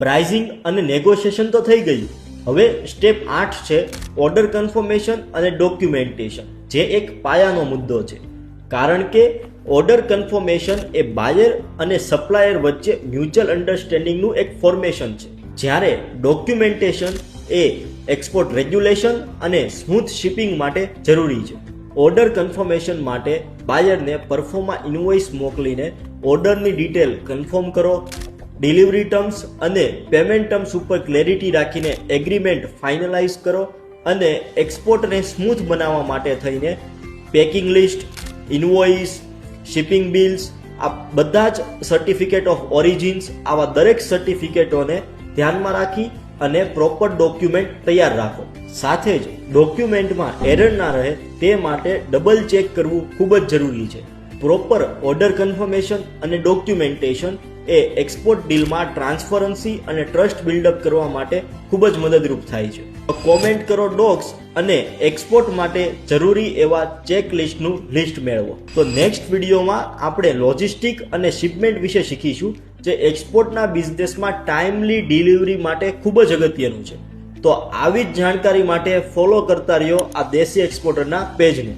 Pricing અને negotiation તો થઈ ગયું. હવે સ્ટેપ આઠ છે ઓર્ડર કન્ફર્મેશન અને ડોક્યુમેન્ટેશન, જે એક પાયાનો મુદ્દો છે. કારણ કે ઓર્ડર કન્ફર્મેશન એ બાયર અને સપ્લાયર વચ્ચે મ્યુચ્યુઅલ અન્ડરસ્ટેન્ડિંગનું એક ફોર્મેશન છે. જ્યારે ડોક્યુમેન્ટેશન એ એક્સપોર્ટ રેગ્યુલેશન અને સ્મૂથ શિપિંગ માટે જરૂરી છે. ઓર્ડર કન્ફર્મેશન માટે બાયરને પરફોર્મા ઇન્વોઇસ મોકલીને ઓર્ડરની ડિટેલ કન્ફર્મ કરો ડિલિવરી ટર્મ્સ અને પેમેન્ટ ટર્મ્સ ઉપર ક્લેરિટી રાખીને એગ્રીમેન્ટ ફાઇનલાઇઝ કરો અને એક્સપોર્ટને સ્મૂથ બનાવવા માટે થઈને packing list, invoice, shipping bills, આ બધા જ સર્ટિફિકેટ ઓફ ઓરિજિન્સ, આવા દરેક સર્ટિફિકેટોને ધ્યાનમાં રાખી અને પ્રોપર ડોક્યુમેન્ટ તૈયાર રાખો. સાથે જ ડોક્યુમેન્ટમાં એરર ના રહે તે માટે ડબલ ચેક કરવું ખૂબ જ જરૂરી છે. પ્રોપર ઓર્ડર કન્ફર્મેશન અને ડોક્યુમેન્ટેશન એ એક્સપોર્ટ ડીલમાં ટ્રાન્સપરન્સી અને ટ્રસ્ટ બિલ્ડઅપ કરવા માટે ખૂબ જ મદદરૂપ થાય છે. કોમેન્ટ કરો ડોક્સ અને એક્સપોર્ટ માટે જરૂરી એવા ચેક લિસ્ટનું લિસ્ટ મેળવો. તો નેક્સ્ટ વિડીયોમાં આપણે લોજિસ્ટિક અને શિપમેન્ટ વિશે શીખીશું, જે એક્સપોર્ટના બિઝનેસમાં ટાઈમલી ડિલિવરી માટે ખૂબ જ અગત્યનું છે. તો આવી જ જાણકારી માટે ફોલો કરતા રહ્યો આ દેશી એક્સપોર્ટરના પેજને